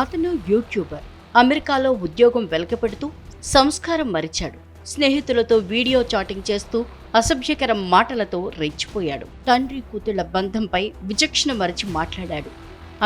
అతను యూట్యూబర్. అమెరికాలో ఉద్యోగం వెలకపెడుతూ సంస్కారం మరిచాడు. స్నేహితులతో వీడియో చాటింగ్ చేస్తూ అసభ్యకర మాటలతో రెచ్చిపోయాడు. తండ్రి కూతుళ్ళ బంధంపై విచక్షణ మరిచి మాట్లాడాడు.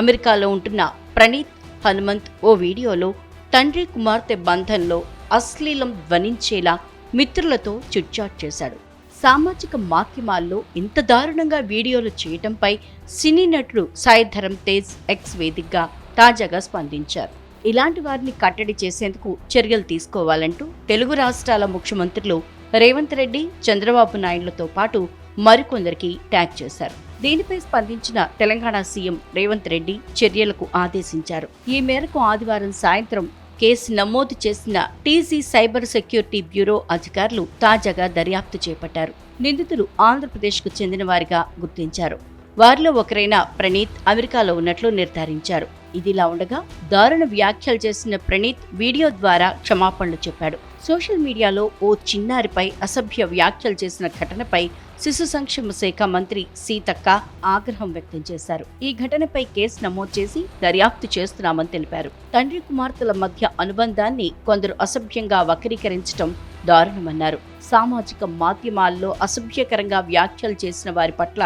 అమెరికాలో ఉంటున్న ప్రణీత్ హనుమంత్ ఓ వీడియోలో తండ్రి కుమార్తె బంధంలో అశ్లీలం ధ్వనించేలా మిత్రులతో చిట్చాట్ చేశాడు. సామాజిక మాధ్యమాల్లో ఇంత దారుణంగా వీడియోలు చేయటంపై సినీ నటుడు సాయిధరం తేజ్ ఎక్స్ వేదికగా తాజాగా స్పందించారు. ఇలాంటి వారిని కట్టడి చేసేందుకు చర్యలు తీసుకోవాలంటూ తెలుగు రాష్ట్రాల ముఖ్యమంత్రులు రేవంత్ రెడ్డి చంద్రబాబు నాయుడులతో పాటు మరికొందరికి ట్యాగ్ చేశారు. దీనిపై స్పందించిన తెలంగాణ సీఎం రేవంత్ రెడ్డి చర్యలకు ఆదేశించారు. ఈ మేరకు ఆదివారం సాయంత్రం కేసు నమోదు చేసిన టీసీ సైబర్ సెక్యూరిటీ బ్యూరో అధికారులు తాజాగా దర్యాప్తు చేపట్టారు. నిందితులు ఆంధ్రప్రదేశ్కు చెందిన వారిగా గుర్తించారు. వారిలో ఒకరైన ప్రణీత్ అమెరికాలో ఉన్నట్లు నిర్ధారించారు. ఇదిలా ఉండగా దారుణ వ్యాఖ్యలు చేసిన ప్రణీత్ వీడియో ద్వారా క్షమాపణలు చెప్పాడు. సోషల్ మీడియాలో ఓ చిన్నారిపై అసభ్య వ్యాఖ్యలు చేసిన ఘటనపై శిశు సంక్షేమ శాఖ మంత్రి సీతక్క ఆగ్రహం వ్యక్తం చేశారు. ఈ ఘటనపై కేసు నమోదు చేసి దర్యాప్తు చేస్తున్నామని తెలిపారు. తండ్రి కుమార్తెల మధ్య అనుబంధాన్ని కొందరు అసభ్యంగా వక్రీకరించడం దారుణమన్నారు. సామాజిక మాధ్యమాల్లో అసభ్యకరంగా వ్యాఖ్యలు చేసిన వారి పట్ల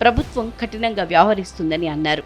ప్రభుత్వం కఠినంగా వ్యవహరిస్తుందని అన్నారు.